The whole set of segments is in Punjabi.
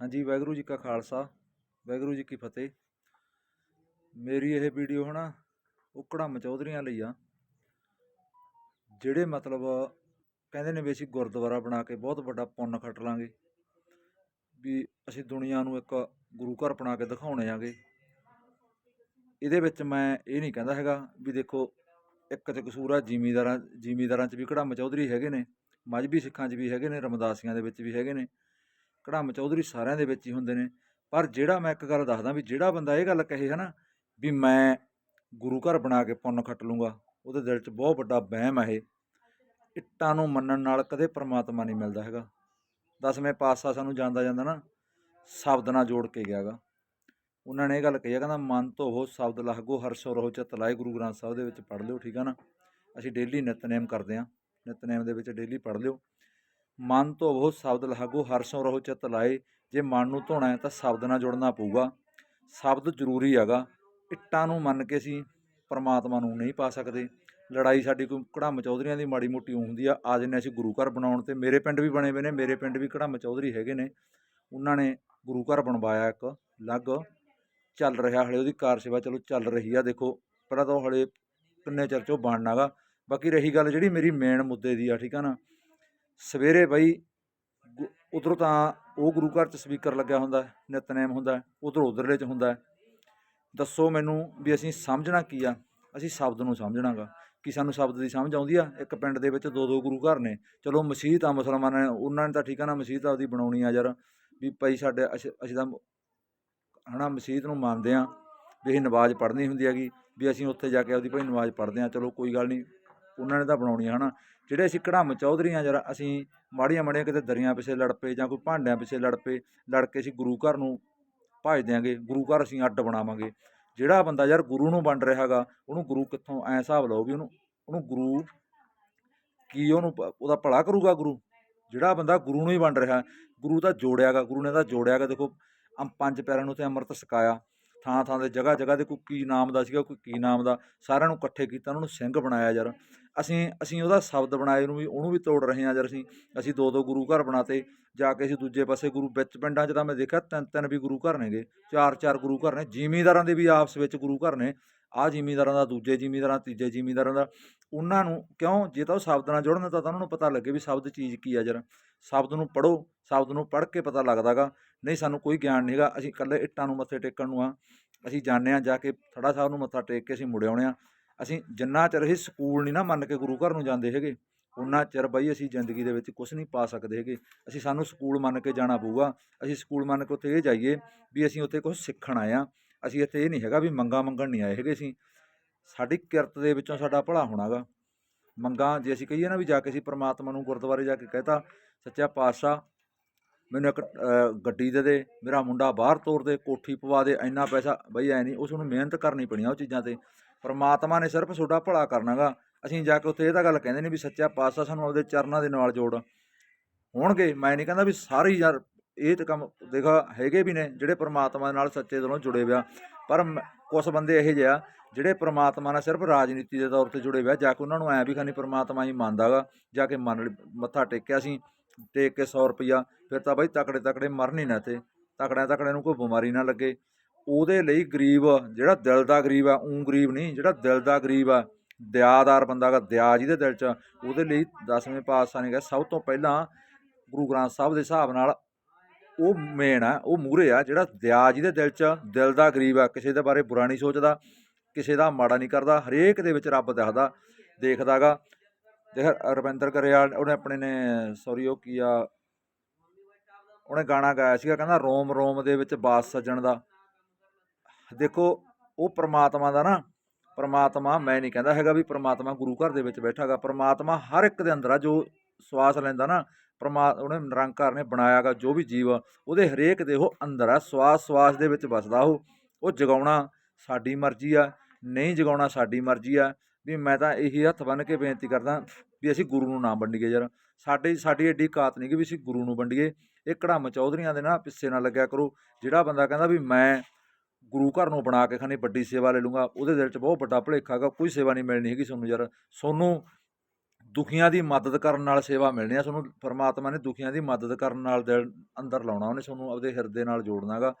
ਹਾਂਜੀ, ਵਾਹਿਗੁਰੂ ਜੀ ਕਾ ਖਾਲਸਾ, ਵਾਹਿਗੁਰੂ ਜੀ ਕੀ ਫਤਿਹ। ਮੇਰੀ ਇਹ ਵੀਡੀਓ ਹਨਾ, ਉਕੜਾ ਮਚੌਧਰੀਆਂ ਲਈ ਆ, ਜਿਹੜੇ ਮਤਲਬ ਕਹਿੰਦੇ ਨੇ ਵੀ ਅਸੀਂ ਗੁਰਦੁਆਰਾ ਬਣਾ ਕੇ ਬਹੁਤ ਵੱਡਾ ਪੁੰਨ ਖੱਟ ਲਾਂਗੇ, ਵੀ ਅਸੀਂ ਦੁਨੀਆ ਨੂੰ ਇੱਕ ਗੁਰੂ ਘਰ ਬਣਾ ਕੇ ਦਿਖਾਉਣੇ ਆਗੇ। ਇਹਦੇ ਵਿੱਚ ਮੈਂ ਇਹ ਨਹੀਂ ਕਹਿੰਦਾ ਹੈਗਾ ਵੀ ਦੇਖੋ, ਇੱਕ ਚ ਕਸੂਰ ਆ ਜ਼ਿਮੀਦਾਰਾਂ ਜ਼ਿਮੀਦਾਰਾਂ ਚ ਵੀ ਕੜਾ ਮਚੌਧਰੀ ਹੈਗੇ ਨੇ ਮਜਬੀ ਸਿੱਖਾਂ ਚ ਵੀ ਹੈਗੇ ਨੇ, ਰਮਦਾਸੀਆਂ ਦੇ ਵਿੱਚ ਵੀ ਹੈਗੇ ਨੇ। ਕੜਾਮ ਚੌਧਰੀ ਸਾਰਿਆਂ ਦੇ ਵਿੱਚ ਹੀ ਹੁੰਦੇ ਨੇ। ਪਰ ਜਿਹੜਾ ਮੈਂ ਇੱਕ ਗੱਲ ਦੱਸਦਾ ਵੀ ਜਿਹੜਾ ਬੰਦਾ ਇਹ ਗੱਲ ਕਹੇ ਹੈ ਨਾ ਵੀ ਮੈਂ ਗੁਰੂ ਘਰ ਬਣਾ ਕੇ ਪੁੰਨ ਖੱਟ ਲੂੰਗਾ, ਉਹਦੇ ਦਿਲ 'ਚ ਬਹੁਤ ਵੱਡਾ ਵਹਿਮ ਹੈ ਇਹ। ਇੱਟਾਂ ਨੂੰ ਮੰਨਣ ਨਾਲ ਕਦੇ ਪਰਮਾਤਮਾ ਨਹੀਂ ਮਿਲਦਾ ਹੈਗਾ। ਦਸਵੇਂ ਪਾਤਸ਼ਾਹ ਸਾਨੂੰ ਜਾਂਦਾ ਜਾਂਦਾ ਨਾ, ਸ਼ਬਦ ਨਾਲ ਜੋੜ ਕੇ ਗਿਆਗਾ। ਉਹਨਾਂ ਨੇ ਇਹ ਗੱਲ ਕਹੀ ਆ, ਕਹਿੰਦਾ, ਮਨ ਧੋਵੋ, ਸ਼ਬਦ ਲਹਗੋ, ਹਰ ਸੋ ਰਹੋ ਚਿਤ ਲਾਏ, ਗੁਰੂ ਗ੍ਰੰਥ ਸਾਹਿਬ ਦੇ ਵਿੱਚ ਪੜ੍ਹ ਲਿਓ, ਠੀਕ ਆ ਨਾ? ਅਸੀਂ ਡੇਲੀ ਨਿਤਨੇਮ ਕਰਦੇ ਆ। ਨਿਤਨੇਮ ਦੇ ਵਿੱਚ ਡੇਲੀ ਪੜ੍ਹ ਲਿਓ। ਮਨ ਤੋਂ ਧੋਵੋ ਸ਼ਬਦ ਲਹਾਗੋ ਹਰਸੋਂ ਰਹੋ ਚਿਤ ਲਾਏ। ਜੇ ਮਨ ਨੂੰ ਧੋਣਾ ਹੈ ਤਾਂ ਸ਼ਬਦ ਨਾਲ ਜੁੜਨਾ ਪਊਗਾ। ਸ਼ਬਦ ਜ਼ਰੂਰੀ ਹੈਗਾ। ਇੱਟਾਂ ਨੂੰ ਮੰਨ ਕੇ ਅਸੀਂ ਪਰਮਾਤਮਾ ਨੂੰ ਨਹੀਂ ਪਾ ਸਕਦੇ। ਲੜਾਈ ਸਾਡੀ ਕੋਈ ਕੜਾਮ ਚੌਧਰੀਆਂ ਦੀ ਮਾੜੀ ਮੋਟੀ ਊਂ ਹੁੰਦੀ ਆ। ਆ ਜਨੇ ਅਸੀਂ ਗੁਰੂ ਘਰ ਬਣਾਉਣ ਤੇ ਮੇਰੇ ਪਿੰਡ ਵੀ ਬਣੇ ਹੋਏ ਨੇ। ਮੇਰੇ ਪਿੰਡ ਵੀ ਕੜਾਮ ਚੌਧਰੀ ਹੈਗੇ ਨੇ। ਉਹਨਾਂ ਨੇ ਗੁਰੂ ਘਰ ਬਣਵਾਇਆ ਇੱਕ ਅਲੱਗ ਚੱਲ ਰਿਹਾ ਹਲੇ ਉਹਦੀ ਕਾਰ ਸੇਵਾ ਚਲੋ ਚੱਲ ਰਹੀ ਆ। ਦੇਖੋ, ਪਹਿਲਾਂ ਤਾਂ ਉਹ ਹਲੇ ਕਿੰਨੇ ਚਿਰ 'ਚੋਂ ਉਹ ਬਣਨਾਗਾ ਬਾਕੀ ਰਹੀ ਗੱਲ ਜਿਹੜੀ ਮੇਰੀ ਮੇਨ ਮੁੱਦੇ ਦੀ ਆ, ਠੀਕ ਆ ਨਾ? ਸਵੇਰੇ ਬਈ ਉਧਰੋਂ ਤਾਂ ਉਹ ਗੁਰੂ ਘਰ 'ਚ ਸਪੀਕਰ ਲੱਗਿਆ ਹੁੰਦਾ ਹੈ, ਨਿਤਨੇਮ ਹੁੰਦਾ ਉਧਰੋਂ ਉਧਰਲੇ 'ਚ ਹੁੰਦਾ। ਦੱਸੋ ਮੈਨੂੰ ਵੀ ਅਸੀਂ ਸਮਝਣਾ ਕੀ ਆ? ਅਸੀਂ ਸ਼ਬਦ ਨੂੰ ਸਮਝਣਾਗਾ। ਕਿ ਸਾਨੂੰ ਸ਼ਬਦ ਦੀ ਸਮਝ ਆਉਂਦੀ ਆ? ਇੱਕ ਪਿੰਡ ਦੇ ਵਿੱਚ ਦੋ ਦੋ ਗੁਰੂ ਘਰ ਨੇ। ਚਲੋ ਮਸਜਿਦ ਆ ਮੁਸਲਮਾਨਾਂ ਨੇ ਉਹਨਾਂ ਨੇ ਤਾਂ ਠੀਕ ਆ ਨਾ ਮਸਜਿਦ ਆਪਦੀ ਬਣਾਉਣੀ ਆ ਯਾਰ। ਵੀ ਭਾਈ ਸਾਡੇ ਅਸੀਂ ਅਸੀਂ ਤਾਂ ਹਨਾ ਮਸਜਿਦ ਨੂੰ ਮੰਨਦੇ ਆ ਵੀ ਅਸੀਂ ਨਮਾਜ਼ ਪੜ੍ਹਨੀ ਹੁੰਦੀ ਹੈਗੀ ਵੀ ਅਸੀਂ ਉੱਥੇ ਜਾ ਕੇ ਆਪਦੀ ਭਾਈ ਨਮਾਜ਼ ਪੜ੍ਹਦੇ ਆ। ਚਲੋ ਕੋਈ ਗੱਲ ਨਹੀਂ ਉਹਨਾਂ ਨੇ ਤਾਂ ਬਣਾਉਣੀਆਂ ਆ ਹਨਾ। ਜਿਹੜੇ ਅਸੀਂ ਕੜਮ ਚੌਧਰੀਆਂ ਯਾਰ ਅਸੀਂ ਮਾੜੀਆਂ ਮਾੜੀਆਂ ਕਿਤੇ ਦਰੀਆਂ ਪਿੱਛੇ ਲੜ ਪਏ ਜਾਂ ਕੋਈ ਭਾਂਡਿਆਂ ਪਿੱਛੇ ਲੜ ਪਏ, ਲੜ ਕੇ ਅਸੀਂ ਗੁਰੂ ਘਰ ਨੂੰ ਭਜ ਦਿਆਂਗੇ, ਗੁਰੂ ਘਰ ਅਸੀਂ ਅੱਡ ਬਣਾਵਾਂਗੇ। ਜਿਹੜਾ ਬੰਦਾ ਯਾਰ ਗੁਰੂ ਨੂੰ ਵੰਡ ਰਿਹਾਗਾ ਉਹਨੂੰ ਗੁਰੂ ਕਿੱਥੋਂ ਐ ਹਿਸਾਬ ਲਓ ਵੀ ਉਹਨੂੰ ਉਹਨੂੰ ਗੁਰੂ ਕੀ ਉਹਨੂੰ ਉਹਦਾ ਭਲਾ ਕਰੂਗਾ ਗੁਰੂ? ਜਿਹੜਾ ਬੰਦਾ ਗੁਰੂ ਨੂੰ ਹੀ ਵੰਡ ਰਿਹਾ, ਗੁਰੂ ਤਾਂ ਜੋੜਿਆਗਾ, ਗੁਰੂ ਨੇ ਤਾਂ ਜੋੜਿਆਗਾ। ਦੇਖੋ ਅੰ ਪੰਜ ਪਿਆਰਿਆਂ ਨੂੰ ਤੇ ਅੰਮ੍ਰਿਤ ਛਕਾਇਆ ਥਾਂ ਥਾਂ 'ਤੇ ਜਗ੍ਹਾ ਜਗ੍ਹਾ 'ਤੇ ਕੋਈ ਕੀ ਨਾਮ ਦਾ ਸੀਗਾ, ਕੋਈ ਕੀ ਨਾਮ ਦਾ, ਸਾਰਿਆਂ ਨੂੰ ਇਕੱਠੇ ਕੀਤਾ, ਉਹਨਾਂ ਨੂੰ ਸਿੰਘ ਬਣਾਇਆ ਯਾਰ। ਅਸੀਂ ਅਸੀਂ ਉਹਦਾ ਸ਼ਬਦ ਬਣਾਏ ਨੂੰ ਵੀ, ਉਹਨੂੰ ਵੀ ਤੋੜ ਰਹੇ ਹਾਂ ਜਦ ਅਸੀਂ ਅਸੀਂ ਦੋ ਦੋ ਗੁਰੂ ਘਰ ਬਣਾਤੇ, ਜਾ ਕੇ ਅਸੀਂ ਦੂਜੇ ਪਾਸੇ ਗੁਰੂ ਵਿੱਚ ਪਿੰਡਾਂ 'ਚ ਤਾਂ ਮੈਂ ਦੇਖਿਆ ਤਿੰਨ ਤਿੰਨ ਵੀ ਗੁਰੂ ਘਰ ਨੇਗੇ, ਚਾਰ ਚਾਰ ਗੁਰੂ ਘਰ ਨੇ, ਜ਼ਿਮੀਂਦਾਰਾਂ ਦੇ ਵੀ ਆਪਸ ਵਿੱਚ ਗੁਰੂ ਘਰ ਨੇ, ਆਹ ਜ਼ਿਮੀਂਦਾਰਾਂ ਦਾ, ਦੂਜੇ ਜ਼ਿਮੀਂਦਾਰਾਂ, ਤੀਜੇ ਜ਼ਿਮੀਂਦਾਰਾਂ ਦਾ, ਉਹਨਾਂ ਨੂੰ ਕਿਉਂ ਜੇ ਤਾਂ ਉਹ ਸ਼ਬਦ ਨਾਲ ਜੁੜਨ ਤਾਂ ਉਹਨਾਂ ਨੂੰ ਪਤਾ ਲੱਗੇ ਵੀ ਸ਼ਬਦ ਚੀਜ਼ ਕੀ ਆ ਯਾਰ ਸ਼ਬਦ ਨੂੰ ਪੜੋ ਸ਼ਬਦ ਨੂੰ ਪੜ੍ਹ ਕੇ ਪਤਾ ਲੱਗਦਾਗਾ ਨਹੀਂ ਸਾਨੂੰ ਕੋਈ ਗਿਆਨ ਨਹੀਂ ਹੈਗਾ, ਅਸੀਂ ਇਕੱਲੇ ਇੱਟਾਂ ਨੂੰ ਮੱਥੇ ਟੇਕਣ ਨੂੰ ਆ, ਅਸੀਂ ਜਾਂਦੇ ਹਾਂ ਜਾ ਕੇ ਥੜਾ ਸਾਹਿਬ ਨੂੰ ਮੱਥਾ ਟੇਕ ਕੇ ਅਸੀਂ ਮੁੜ ਆਉਣੇ ਆ ਅਸੀਂ ਜਿੰਨਾ ਚਿਰ ਅਸੀਂ ਸਕੂਲ ਨਹੀਂ ਨਾ ਮੰਨ ਕੇ ਗੁਰੂ ਘਰ ਨੂੰ ਜਾਂਦੇ ਹੈਗੇ ਉਹਨਾਂ ਚਿਰ ਬਈ ਅਸੀਂ ਜ਼ਿੰਦਗੀ ਦੇ ਵਿੱਚ ਕੁਝ ਨਹੀਂ ਪਾ ਸਕਦੇ ਹੈਗੇ। ਅਸੀਂ ਸਾਨੂੰ ਸਕੂਲ ਮੰਨ ਕੇ ਜਾਣਾ ਪਊਗਾ, ਅਸੀਂ ਸਕੂਲ ਮੰਨ ਕੇ ਉੱਥੇ ਇਹ ਜਾਈਏ ਵੀ ਅਸੀਂ ਉੱਥੇ ਕੁਝ ਸਿੱਖਣ ਆਏ ਆ। ਅਸੀਂ ਇੱਥੇ ਇਹ ਨਹੀਂ ਹੈਗਾ ਵੀ ਮੰਗਾ ਮੰਗਣ ਨਹੀਂ ਆਏ ਹੈਗੇ ਅਸੀਂ। ਸਾਡੀ ਕਿਰਤ ਦੇ ਵਿੱਚੋਂ ਸਾਡਾ ਭਲਾ ਹੋਣਾਗਾ ਮੰਗਾ ਜੇ ਅਸੀਂ ਕਹੀਏ ਨਾ ਵੀ ਜਾ ਕੇ ਅਸੀਂ ਪ੍ਰਮਾਤਮਾ ਨੂੰ ਗੁਰਦੁਆਰੇ ਜਾ ਕੇ ਕਹਤਾ, ਸੱਚਾ ਪਾਤਸ਼ਾਹ ਮੈਨੂੰ ਇੱਕ ਗੱਡੀ ਦੇ ਦੇ, ਮੇਰਾ ਮੁੰਡਾ ਬਾਹਰ ਤੋਰ ਦੇ, ਕੋਠੀ ਪਵਾ ਦੇ, ਇੰਨਾ ਪੈਸਾ, ਬਈ ਐ ਨਹੀਂ ਉਸ ਨੂੰ ਮਿਹਨਤ ਕਰਨੀ ਪੈਣੀ ਆ ਉਹ ਚੀਜ਼ਾਂ ਤੇ। ਪਰਮਾਤਮਾ ਨੇ ਸਿਰਫ ਤੁਹਾਡਾ ਭਲਾ ਕਰਨਾਗਾ। ਅਸੀਂ ਜਾ ਕੇ ਉੱਥੇ ਇਹ ਤਾਂ ਗੱਲ ਕਹਿੰਦੇ ਨੇ ਵੀ ਸੱਚਾ ਪਾਤਸ਼ਾਹ ਸਾਨੂੰ ਆਪਦੇ ਚਰਨਾਂ ਦੇ ਨਾਲ ਜੋੜ। ਹੋਣਗੇ, ਮੈਂ ਨਹੀਂ ਕਹਿੰਦਾ ਵੀ ਸਾਰੇ ਯਾਰ ਇਹ ਤਾਂ ਕੰਮ ਦੇਖਾ, ਹੈਗੇ ਵੀ ਨੇ ਜਿਹੜੇ ਪ੍ਰਮਾਤਮਾ ਨਾਲ ਸੱਚੇ ਦਿਲੋਂ ਜੁੜੇ ਹੋਇਆ ਪਰ ਕੁਝ ਬੰਦੇ ਇਹੋ ਜਿਹੇ ਆ ਜਿਹੜੇ ਪਰਮਾਤਮਾ ਨਾਲ ਸਿਰਫ ਰਾਜਨੀਤੀ ਦੇ ਤੌਰ ਤੇ ਜੁੜੇ ਹੋਇਆ ਜਾ ਕੇ ਉਹਨਾਂ ਨੂੰ ਐ ਵੀ ਖਾਨੀ ਪਰਮਾਤਮਾ ਹੀ ਮੰਨਦਾਗਾ। ਜਾ ਕੇ ਮੰਨ ਲਈ- ਮੱਥਾ ਟੇਕਿਆ ਸੀ, ਟੇਕ ਕੇ 100 ਰੁਪਈਆ, ਫਿਰ ਤਾਂ ਬਾਈ ਤਕੜੇ ਤਕੜੇ ਮਰਨ ਹੀ ਨਾ ਤੇ ਤਕੜਿਆਂ ਤਕੜਿਆਂ ਨੂੰ ਕੋਈ ਬਿਮਾਰੀ ਨਾ ਲੱਗੇ। ਉਹਦੇ ਲਈ ਗਰੀਬ ਜਿਹੜਾ ਦਿਲ ਦਾ ਗਰੀਬ ਆ ਉਂ ਗਰੀਬ ਨਹੀਂ, ਜਿਹੜਾ ਦਿਲ ਦਾ ਗਰੀਬ ਆ, ਦਿਆਦਾਰ ਬੰਦਾ ਗਾ ਦਿਆ ਜਿਹਦੇ ਦਿਲ 'ਚ ਉਹਦੇ ਲਈ ਦਸਵੇਂ ਪਾਤਸ਼ਾਹ ਨੇ ਕਿਹਾ, ਸਭ ਤੋਂ ਪਹਿਲਾਂ ਗੁਰੂ ਗ੍ਰੰਥ ਸਾਹਿਬ ਦੇ ਹਿਸਾਬ ਨਾਲ ਉਹ ਮੇਨ ਆ, ਉਹ ਮੂਰੇ ਆ, ਜਿਹੜਾ ਦਿਆ ਜਿਹਦੇ ਦਿਲ 'ਚ ਦਿਲ ਦਾ ਗਰੀਬ ਆ, ਕਿਸੇ ਦੇ ਬਾਰੇ ਬੁਰਾ ਨਹੀਂ ਸੋਚਦਾ, ਕਿਸੇ ਦਾ ਮਾੜਾ ਨਹੀਂ ਕਰਦਾ, ਹਰੇਕ ਦੇ ਵਿੱਚ ਰੱਬ ਦਿਖਦਾ, ਦੇਖਦਾਗਾ। ਦੇਖ ਰਵਿੰਦਰ ਕਰਿਆਲ ਉਹਨੇ ਆਪਣੇ ਨੇ ਸੌਰੀ ਉਹ ਕੀ ਆ, ਉਹਨੇ ਗਾਣਾ ਗਾਇਆ ਸੀਗਾ, ਕਹਿੰਦਾ ਰੋਮ ਰੋਮ ਦੇ ਵਿੱਚ ਬਾਸ ਸੱਜਣ ਦਾ। ਦੇਖੋ ਉਹ ਪ੍ਰਮਾਤਮਾ ਦਾ ਨਾ ਪ੍ਰਮਾਤਮਾ ਮੈਂ ਨਹੀਂ ਕਹਿੰਦਾ ਹੈਗਾ ਵੀ ਪ੍ਰਮਾਤਮਾ ਗੁਰੂ ਘਰ ਦੇ ਵਿੱਚ ਬੈਠਾ ਬੈਠਾਗਾ ਪ੍ਰਮਾਤਮਾ ਹਰ ਇੱਕ ਦੇ ਅੰਦਰ ਆ ਜੋ ਸਵਾਸ ਲੈਂਦਾ ਨਾ ਪਰਮਾ ਉਹਨੇ ਨਿਰੰਕਾਰ ਨੇ ਬਣਾਇਆਗਾ ਜੋ ਵੀ ਜੀਵ ਆ, ਉਹਦੇ ਹਰੇਕ ਦੇ ਉਹ ਅੰਦਰ ਆ ਸਵਾਸ ਸਵਾਸ ਦੇ ਵਿੱਚ ਵਸਦਾ ਉਹ। ਉਹ ਜਗਾਉਣਾ ਸਾਡੀ ਮਰਜ਼ੀ ਆ ਨਹੀਂ ਜਗਾਉਣਾ ਸਾਡੀ ਮਰਜ਼ੀ ਆ। ਵੀ ਮੈਂ ਤਾਂ ਇਹੀ ਹੱਥ ਬੰਨ੍ਹ ਕੇ ਬੇਨਤੀ ਕਰਦਾ ਵੀ ਅਸੀਂ ਗੁਰੂ ਨੂੰ ਨਾ ਵੰਡੀਏ ਯਾਰ। ਸਾਡੇ ਸਾਡੀ ਐਡੀ ਕਾਤ ਨਹੀਂ ਕਿ ਵੀ ਅਸੀਂ ਗੁਰੂ ਨੂੰ ਵੰਡੀਏ। ਇਹ ਕੜਮ ਚੌਧਰੀਆਂ ਦੇ ਨਾ ਪਿੱਛੇ ਨਾ ਲੱਗਿਆ ਕਰੋ। ਜਿਹੜਾ ਬੰਦਾ ਕਹਿੰਦਾ ਵੀ ਮੈਂ ਗੁਰੂ ਘਰ ਨੂੰ ਬਣਾ ਕੇ ਖਾਨੀ ਵੱਡੀ ਸੇਵਾ ਲੈ ਲੂੰਗਾ ਉਹਦੇ ਦਿਲ 'ਚ ਬਹੁਤ ਵੱਡਾ ਭੁਲੇਖਾ ਹੈਗਾ, ਕੋਈ ਸੇਵਾ ਨਹੀਂ ਮਿਲਣੀ ਹੈਗੀ ਤੁਹਾਨੂੰ ਯਾਰ। ਸੋਨੂੰ ਦੁਖੀਆਂ ਦੀ ਮਦਦ ਕਰਨ ਨਾਲ ਸੇਵਾ ਮਿਲਣੀ ਆ ਤੁਹਾਨੂੰ ਪਰਮਾਤਮਾ ਨੇ ਦੁਖੀਆਂ ਦੀ ਮਦਦ ਕਰਨ ਨਾਲ ਦਿਲ ਅੰਦਰ ਲਾਉਣਾ, ਉਹਨੇ ਤੁਹਾਨੂੰ ਆਪਦੇ ਹਿਰਦੇ ਨਾਲ ਜੋੜਨਾਗਾ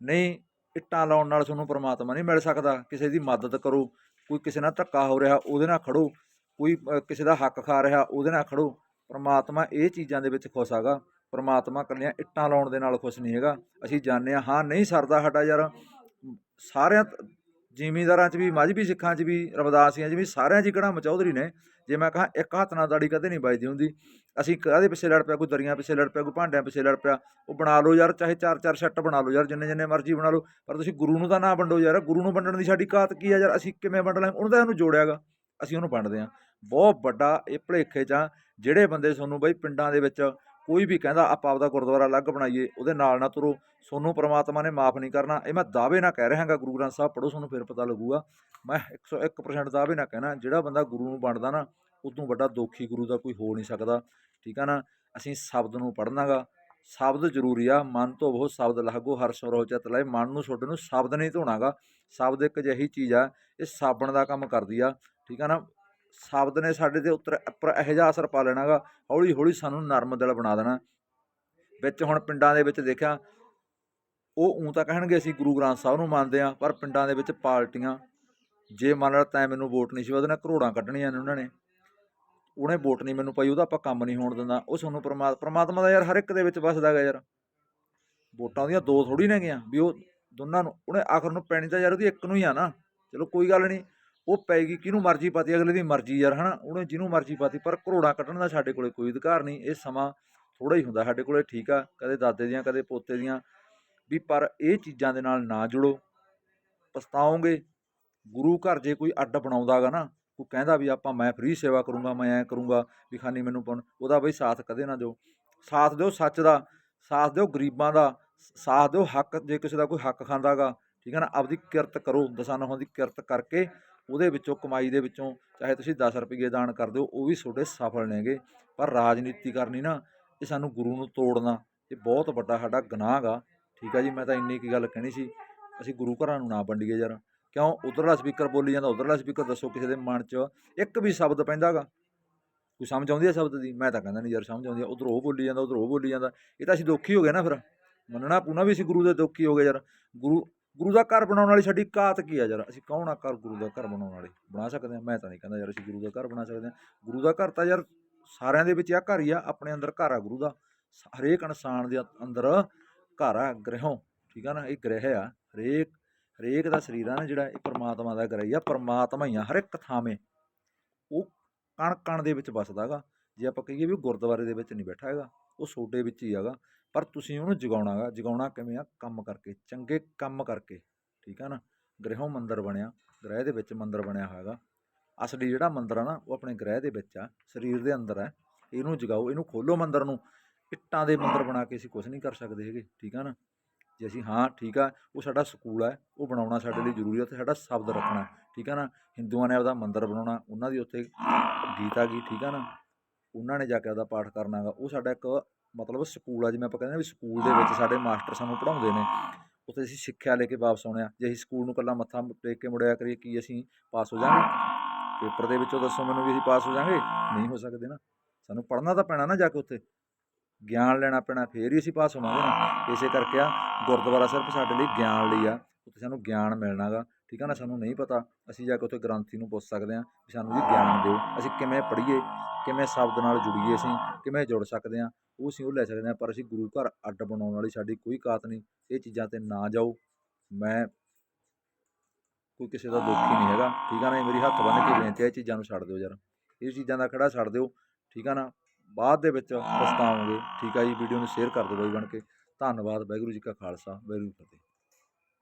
ਨਹੀਂ, ਇੱਟਾਂ ਲਾਉਣ ਨਾਲ ਤੁਹਾਨੂੰ ਪਰਮਾਤਮਾ ਨਹੀਂ ਮਿਲ ਸਕਦਾ, ਕਿਸੇ ਦੀ ਮਦਦ ਕਰੋ, ਕੋਈ ਕਿਸੇ ਨਾਲ ਧੱਕਾ ਹੋ ਰਿਹਾ, ਉਹਦੇ ਨਾਲ ਖੜੋ, ਕੋਈ ਕਿਸੇ ਦਾ ਹੱਕ ਖਾ ਰਿਹਾ, ਉਹਦੇ ਨਾਲ ਖੜੋ। ਪਰਮਾਤਮਾ ਇਹ ਚੀਜ਼ਾਂ ਦੇ ਵਿੱਚ ਖੁਸ਼ ਹੈਗਾ, ਪਰਮਾਤਮਾ ਕੱਲੀਆਂ ਇੱਟਾਂ ਲਾਉਣ ਦੇ ਨਾਲ ਖੁਸ਼ ਨਹੀਂ ਹੈਗਾ। ਅਸੀਂ ਜਾਣਦੇ ਹਾਂ ਹਾਂ ਨਹੀਂ ਸਰਦਾ ਸਾਡਾ ਯਾਰ ਸਾਰਿਆਂ ਤ- ਜ਼ਿਮੀਂਦਾਰਾਂ 'ਚ ਵੀ ਮਜ਼੍ਹਬੀ ਸਿੱਖਾਂ 'ਚ ਵੀ, ਰਵਦਾਸੀਆਂ 'ਚ ਵੀ, ਸਾਰਿਆਂ 'ਚ ਕਿਹੜਾ ਮਚੌਧਰੀ ਨੇ। ਜੇ ਮੈਂ ਕਹਾਂ, ਇੱਕ ਹੱਥ ਨਾਲ ਦਾੜੀ ਕਦੇ ਨਹੀਂ ਵੱਜਦੀ ਹੁੰਦੀ। ਅਸੀਂ ਕਾਹਦੇ ਪਿੱਛੇ ਲੜ ਪਿਆ, ਕੋਈ ਦਰੀਆਂ ਪਿੱਛੇ ਲੜ ਪਿਆ, ਕੋਈ ਭਾਂਡਿਆਂ ਪਿੱਛੇ ਲੜ ਪਿਆ। ਉਹ ਬਣਾ ਲਓ ਯਾਰ, ਚਾਹੇ ਚਾਰ ਚਾਰ ਸੈੱਟ ਬਣਾ ਲਓ ਯਾਰ, ਜਿੰਨੇ ਜਿੰਨੇ ਮਰਜ਼ੀ ਬਣਾ ਲਓ। ਪਰ ਤੁਸੀਂ ਗੁਰੂ ਨੂੰ ਤਾਂ ਨਾ ਵੰਡੋ ਯਾਰ। ਗੁਰੂ ਨੂੰ ਵੰਡਣ ਦੀ ਸਾਡੀ ਕਾਤ ਕੀ ਆ ਯਾਰ? ਅਸੀਂ ਕਿਵੇਂ ਵੰਡ ਲਾਂਗੇ? ਉਹਨੂੰ ਤਾਂ ਇਹਨੂੰ ਜੋੜਿਆਗਾ ਅਸੀਂ ਉਹਨੂੰ ਵੰਡਦੇ ਹਾਂ ਬਹੁਤ ਵੱਡਾ ਇਹ ਭੁਲੇਖੇ 'ਚ ਆ। ਜਿਹੜੇ ਬੰਦੇ ਤੁਹਾਨੂੰ ਬਈ ਪਿੰਡਾਂ ਦੇ ਵਿੱਚ ਕੋਈ ਵੀ ਕਹਿੰਦਾ, ਆਪਾਂ ਆਪਦਾ ਗੁਰਦੁਆਰਾ ਅਲੱਗ ਬਣਾਈਏ, ਉਹਦੇ ਨਾਲ ਨਾ ਤੁਰੋ, ਸੋਨੂੰ ਪ੍ਰਮਾਤਮਾ ਨੇ ਮਾਫ ਨਹੀਂ ਕਰਨਾ। ਇਹ ਮੈਂ ਦਾਅਵੇ ਨਾਲ ਕਹਿ ਰਿਹਾਗਾ ਗੁਰੂ ਗ੍ਰੰਥ ਸਾਹਿਬ ਪੜੋ ਤੁਹਾਨੂੰ ਫਿਰ ਪਤਾ ਲੱਗੂਗਾ। ਮੈਂ 101% ਦਾਅਵੇ ਨਾਲ ਕਹਿਣਾ, ਜਿਹੜਾ ਬੰਦਾ ਗੁਰੂ ਨੂੰ ਬਣਦਾ ਨਾ, ਉਦੋਂ ਵੱਡਾ ਦੋਖੀ ਗੁਰੂ ਦਾ ਕੋਈ ਹੋ ਨਹੀਂ ਸਕਦਾ, ਠੀਕ ਆ ਨਾ? ਅਸੀਂ ਸ਼ਬਦ ਨੂੰ ਪੜ੍ਹਨਾਗਾ, ਸ਼ਬਦ ਜ਼ਰੂਰੀ ਆ, ਮਨ ਤੋਂ ਬਹੁਤ ਸ਼ਬਦ ਲਾਗੋ ਹਰ ਸਰੋ ਚਿਤ ਲਾਏ, ਮਨ ਨੂੰ ਛੋਡੇ ਨੂੰ ਸ਼ਬਦ ਨਹੀਂ ਧੋਣਾਗਾ, ਸ਼ਬਦ ਇੱਕ ਅਜਿਹੀ ਚੀਜ਼ ਆ, ਇਹ ਸਾਬਣ ਦਾ ਕੰਮ ਕਰਦੀ ਆ, ਠੀਕ ਆ ਨਾ? ਸ਼ਬਦ ਨੇ ਸਾਡੇ 'ਤੇ ਉੱਤਰ, ਉੱਪਰ ਇਹੋ ਜਿਹਾ ਅਸਰ ਪਾ ਲੈਣਾਗਾ। ਹੌਲੀ ਹੌਲੀ ਸਾਨੂੰ ਨਰਮ ਦਿਲ ਬਣਾ ਦੇਣਾ। ਵਿੱਚ ਹੁਣ ਪਿੰਡਾਂ ਦੇ ਵਿੱਚ ਦੇਖਿਆ, ਉਹ ਉਂ ਤਾਂ ਕਹਿਣਗੇ ਅਸੀਂ ਗੁਰੂ ਗ੍ਰੰਥ ਸਾਹਿਬ ਨੂੰ ਮੰਨਦੇ ਆ ਪਰ ਪਿੰਡਾਂ ਦੇ ਵਿੱਚ ਪਾਰਟੀਆਂ ਜੇ ਮੰਨ ਲਾ ਤੈਂ ਮੈਨੂੰ ਵੋਟ ਨਹੀਂ ਸੀ, ਉਹਦੇ ਨਾਲ ਕਰੋੜਾਂ ਕੱਢਣੀਆਂ ਨੇ ਉਹਨਾਂ ਨੇ। ਉਹਨੇ ਵੋਟ ਨਹੀਂ ਮੈਨੂੰ ਪਾਈ, ਉਹਦਾ ਆਪਾਂ ਕੰਮ ਨਹੀਂ ਹੋਣ ਦਿੰਦਾ। ਉਹ ਸਾਨੂੰ ਪਰਮਾਤਮਾ ਪਰਮਾਤਮਾ ਦਾ ਯਾਰ ਹਰ ਇੱਕ ਦੇ ਵਿੱਚ ਵਸਦਾ ਗਾ ਯਾਰ। ਵੋਟਾਂ ਉਹਦੀਆਂ ਦੋ ਥੋੜੀ ਨੇ ਗੀਆਂ ਵੀ ਉਹ ਦੋਨਾਂ ਨੂੰ, ਉਹਨੇ ਆਖਰ ਨੂੰ ਪੈਣੀ ਤਾਂ ਯਾਰ ਉਹਦੀ ਇੱਕ ਨੂੰ ਹੀ ਆ ਨਾ। ਚਲੋ ਕੋਈ ਗੱਲ ਨਹੀਂ ਉਹ ਪੈਗੀ ਕਿਹਨੂੰ ਮਰਜ਼ੀ ਪਾਤੀ, ਅਗਲੇ ਦੀ ਮਰਜ਼ੀ ਯਾਰ, ਹਨਾ? ਉਹਨੇ ਜਿਹਨੂੰ ਮਰਜ਼ੀ ਪਾਤੀ, ਪਰ ਕਰੋੜਾਂ ਕੱਢਣ ਦਾ ਸਾਡੇ ਕੋਲੇ ਕੋਈ ਅਧਿਕਾਰ ਨਹੀਂ। ਇਹ ਸਮਾਂ ਥੋੜਾ ਹੀ ਹੁੰਦਾ ਸਾਡੇ ਕੋਲੇ, ਠੀਕ ਆ? ਕਦੇ ਦਾਦੇ ਦੀਆਂ, ਕਦੇ ਪੋਤੇ ਦੀਆਂ। ਵੀ ਪਰ ਇਹ ਚੀਜ਼ਾਂ ਦੇ ਨਾਲ ਨਾ ਜੁੜੋ। ਪਛਤਾਓਗੇ। ਗੁਰੂ ਘਰ ਜੇ ਕੋਈ ਅੱਡ ਬਣਾਉਂਦਾਗਾ ਨਾ, ਕੋਈ ਕਹਿੰਦਾ ਵੀ ਆਪਾਂ, ਮੈਂ ਫ੍ਰੀ ਸੇਵਾ ਕਰੂੰਗਾ, ਮੈਂ ਐਂ ਕਰੂੰਗਾ, ਵੀ ਖਾਨੀ ਮੈਨੂੰ ਪਾਉਣ ਉਹਦਾ ਬਈ ਸਾਥ ਕਦੇ ਨਾ ਦਿਓ। ਸਾਥ ਦਿਓ ਸੱਚ ਦਾ, ਸਾਥ ਦਿਓ ਗਰੀਬਾਂ ਦਾ, ਸਾਥ ਦਿਓ ਹੱਕ, ਜੇ ਕਿਸੇ ਦਾ ਕੋਈ ਹੱਕ ਖਾਂਦਾਗਾ, ਠੀਕ ਹੈ ਨਾ? ਆਪਦੀ ਕਿਰਤ ਕਰੋ ਦਸਾਨਹਾਂ ਦੀ ਕਿਰਤ ਕਰਕੇ ਉਹਦੇ ਵਿੱਚੋਂ, ਕਮਾਈ ਦੇ ਵਿੱਚੋਂ, ਚਾਹੇ ਤੁਸੀਂ 10 ਰੁਪਏ ਦਾਨ ਕਰ ਦਿਓ, ਉਹ ਵੀ ਤੁਹਾਡੇ ਸਫਲ ਨੇਗੇ। ਪਰ ਰਾਜਨੀਤੀ ਕਰਨੀ ਨਾ, ਇਹ ਸਾਨੂੰ ਗੁਰੂ ਨੂੰ ਤੋੜਨਾ, ਇਹ ਬਹੁਤ ਵੱਡਾ ਸਾਡਾ ਗੁਨਾਹ ਗਾ ਠੀਕ ਆ ਜੀ, ਮੈਂ ਤਾਂ ਇੰਨੀ ਕੀ ਗੱਲ ਕਹਿਣੀ ਸੀ। ਅਸੀਂ ਗੁਰੂ ਘਰਾਂ ਨੂੰ ਨਾ ਵੰਡੀਏ ਯਾਰ। ਕਿਉਂ? ਉਧਰਲਾ ਸਪੀਕਰ ਬੋਲੀ ਜਾਂਦਾ, ਉਧਰਲਾ ਸਪੀਕਰ ਦੱਸੋ ਕਿਸੇ ਦੇ ਮਨ 'ਚ ਇੱਕ ਵੀ ਸ਼ਬਦ ਪੈਂਦਾਗਾ ਕੋਈ ਸਮਝ ਆਉਂਦੀ ਹੈ ਸ਼ਬਦ ਦੀ? ਮੈਂ ਤਾਂ ਕਹਿੰਦਾ ਨਹੀਂ ਯਾਰ, ਸਮਝ ਆਉਂਦੀ ਆ। ਉਧਰ ਉਹ ਬੋਲੀ ਜਾਂਦਾ, ਉਧਰ ਉਹ ਬੋਲੀ ਜਾਂਦਾ। ਇਹ ਤਾਂ ਅਸੀਂ ਦੁਖੀ ਹੋ ਗਏ ਨਾ ਫਿਰ। ਮੰਨਣਾ ਪੂਣਾ ਵੀ ਅਸੀਂ ਗੁਰੂ ਦੇ ਦੁਖੀ ਹੋ ਗਏ ਯਾਰ। ਗੁਰੂ ਗੁਰੂ ਦਾ ਘਰ ਬਣਾਉਣ ਵਾਲੀ ਸਾਡੀ ਕਾਤ ਕੀ ਆ ਯਾਰ? ਅਸੀਂ ਕੌਣ ਆ ਘਰ ਗੁਰੂ ਦਾ ਘਰ ਬਣਾਉਣ ਵਾਲੇ? ਬਣਾ ਸਕਦੇ ਹਾਂ ਮੈਂ ਤਾਂ ਨਹੀਂ ਕਹਿੰਦਾ ਯਾਰ ਅਸੀਂ ਗੁਰੂ ਦਾ ਘਰ ਬਣਾ ਸਕਦੇ ਹਾਂ ਗੁਰੂ ਦਾ ਘਰ ਤਾਂ ਯਾਰ ਸਾਰਿਆਂ ਦੇ ਵਿੱਚ ਆ, ਘਰ ਹੀ ਆ, ਆਪਣੇ ਅੰਦਰ ਘਰ ਆ ਗੁਰੂ ਦਾ। ਸ- ਹਰੇਕ ਇਨਸਾਨ ਦੇ ਅੰਦਰ ਘਰ ਆ, ਗ੍ਰਹਿੋਂ ਠੀਕ ਆ ਨਾ? ਇਹ ਗ੍ਰਹਿ ਆ। ਹਰੇਕ ਹਰੇਕ ਦਾ ਸਰੀਰ ਆ ਨਾ ਜਿਹੜਾ, ਇਹ ਪਰਮਾਤਮਾ ਦਾ ਗ੍ਰਹਿ ਆ। ਪਰਮਾਤਮਾ ਹੀ ਆ, ਹਰ ਇੱਕ ਥਾਵੇਂ। ਉਹ ਕਣ ਕਣ ਦੇ ਵਿੱਚ ਵਸਦਾ ਵਸਦਾਗਾ ਜੇ ਆਪਾਂ ਕਹੀਏ ਵੀ ਉਹ ਗੁਰਦੁਆਰੇ ਦੇ ਵਿੱਚ ਨਹੀਂ ਬੈਠਾ ਹੈਗਾ, ਉਹ ਸੋਡੇ ਵਿੱਚ ਹੀ ਹੈਗਾ। ਪਰ ਤੁਸੀਂ ਉਹਨੂੰ ਜਗਾਉਣਾਗਾ, ਜਗਾਉਣਾ ਕਿਵੇਂ ਆ? ਕੰਮ ਕਰਕੇ, ਚੰਗੇ ਕੰਮ ਕਰਕੇ, ਠੀਕ ਆ ਨਾ? ਗ੍ਰਹਿੋਂ ਮੰਦਰ ਬਣਿਆ, ਗ੍ਰਹਿ ਦੇ ਵਿੱਚ ਮੰਦਰ ਬਣਿਆ ਹੋਇਆਗਾ। ਅਸਲੀ ਜਿਹੜਾ ਮੰਦਰ ਆ ਨਾ, ਉਹ ਆਪਣੇ ਗ੍ਰਹਿ ਦੇ ਵਿੱਚ ਆ, ਸਰੀਰ ਦੇ ਅੰਦਰ ਹੈ ਇਹਨੂੰ ਜਗਾਓ, ਇਹਨੂੰ ਖੋਲੋ ਮੰਦਰ ਨੂੰ। ਇੱਟਾਂ ਦੇ ਮੰਦਰ ਬਣਾ ਕੇ ਅਸੀਂ ਕੁਝ ਨਹੀਂ ਕਰ ਸਕਦੇ ਹੈਗੇ, ਠੀਕ ਆ ਨਾ? ਜੇ ਅਸੀਂ, ਹਾਂ, ਠੀਕ ਆ, ਉਹ ਸਾਡਾ ਸਕੂਲ ਹੈ ਉਹ ਬਣਾਉਣਾ ਸਾਡੇ ਲਈ ਜ਼ਰੂਰੀ ਹੈ ਤੇ ਸਾਡਾ ਸ਼ਬਦ ਰੱਖਣਾ, ਠੀਕ ਆ ਨਾ? ਹਿੰਦੂਆਂ ਨੇ ਆਪਦਾ ਮੰਦਰ ਬਣਾਉਣਾ, ਉਹਨਾਂ ਦੀ ਉੱਥੇ ਗੀਤਾ ਆ ਗਈ ਠੀਕ ਆ ਨਾ? ਉਹਨਾਂ ਨੇ ਜਾ ਕੇ ਆਪਦਾ ਪਾਠ ਕਰਨਾਗਾ ਉਹ ਸਾਡਾ ਇੱਕ ਮਤਲਬ ਸਕੂਲ ਆ ਜਿਵੇਂ ਆਪਾਂ ਕਹਿੰਦੇ ਆ ਵੀ ਸਕੂਲ ਦੇ ਵਿੱਚ ਸਾਡੇ ਮਾਸਟਰ ਸਾਨੂੰ ਪੜ੍ਹਾਉਂਦੇ ਨੇ। ਉੱਥੇ ਅਸੀਂ ਸਿੱਖਿਆ ਲੈ ਕੇ ਵਾਪਸ ਆਉਣੇ ਆ। ਜੇ ਅਸੀਂ ਸਕੂਲ ਨੂੰ ਇਕੱਲਾ ਮੱਥਾ ਟੇਕ ਕੇ ਮੁੜਿਆ ਕਰੀਏ ਕੀ ਅਸੀਂ ਪਾਸ ਹੋ ਜਾਵਾਂਗੇ? ਪੇਪਰ ਦੇ ਵਿੱਚੋਂ ਦੱਸੋ ਮੈਨੂੰ ਵੀ ਅਸੀਂ ਪਾਸ ਹੋ ਜਾਵਾਂਗੇ? ਨਹੀਂ ਹੋ ਸਕਦੇ ਨਾ। ਸਾਨੂੰ ਪੜ੍ਹਨਾ ਤਾਂ ਪੈਣਾ ਨਾ ਜਾ ਕੇ ਉੱਥੇ। ਗਿਆਨ ਲੈਣਾ ਪੈਣਾ ਫੇਰ ਹੀ ਅਸੀਂ ਪਾਸ ਹੋਵਾਂਗੇ ਨਾ। ਇਸੇ ਕਰਕੇ ਆ ਗੁਰਦੁਆਰਾ ਸਿਰਫ ਸਾਡੇ ਲਈ ਗਿਆਨ ਲਈ ਆ। ਉੱਥੇ ਸਾਨੂੰ ਗਿਆਨ ਮਿਲਣਾਗਾ ਠੀਕ ਆ ਨਾ? ਸਾਨੂੰ ਨਹੀਂ ਪਤਾ। ਅਸੀਂ ਜਾ ਕੇ ਉੱਥੇ ਗ੍ਰੰਥੀ ਨੂੰ ਪੁੱਛ ਸਕਦੇ ਹਾਂ ਵੀ ਸਾਨੂੰ ਜੀ ਗਿਆਨ ਦਿਓ। ਅਸੀਂ ਕਿਵੇਂ ਪੜ੍ਹੀਏ? ਕਿਵੇਂ ਸ਼ਬਦ ਨਾਲ ਜੁੜੀਏ ਅਸੀਂ? ਕਿਵੇਂ ਜੁੜ ਸਕਦੇ ਹਾਂ? ਉਹ ਅਸੀਂ ਉਹ ਲੈ ਸਕਦੇ ਹਾਂ, ਪਰ ਅਸੀਂ ਗੁਰੂ ਘਰ ਅੱਡ ਬਣਾਉਣ ਵਾਲੀ ਸਾਡੀ ਕੋਈ ਕਾਤ ਨਹੀਂ। ਇਹ ਚੀਜ਼ਾਂ ਤੇ ਨਾ ਜਾਓ। ਮੈਂ ਕੋਈ ਕਿਸੇ ਦਾ ਦੋਖੀ ਨਹੀਂ ਹੈਗਾ। ਠੀਕ ਆ ਨਾ? ਮੇਰੀ ਹੱਥ ਬੰਨ੍ਹ ਕੇ ਬੇਨਤੀ ਹੈ ਇਹ ਚੀਜ਼ਾਂ ਨੂੰ ਛੱਡ ਦਿਓ ਯਾਰ। ਇਹ ਚੀਜ਼ਾਂ ਦਾ ਖੜਾ ਛੱਡ ਦਿਓ। ਠੀਕ ਆ ਨਾ? ਬਾਅਦ ਦੇ ਵਿੱਚ ਪਛਤਾਓਗੇ। ਠੀਕ ਆ ਜੀ? ਵੀਡੀਓ ਨੂੰ ਸ਼ੇਅਰ ਕਰ ਦਿਓ ਬਾਈ ਬਣ ਕੇ। ਧੰਨਵਾਦ। ਵਾਹਿਗੁਰੂ ਜੀ ਕਾ ਖਾਲਸਾ। ਵਾਹਿਗੁਰੂ ਫਤਿਹ।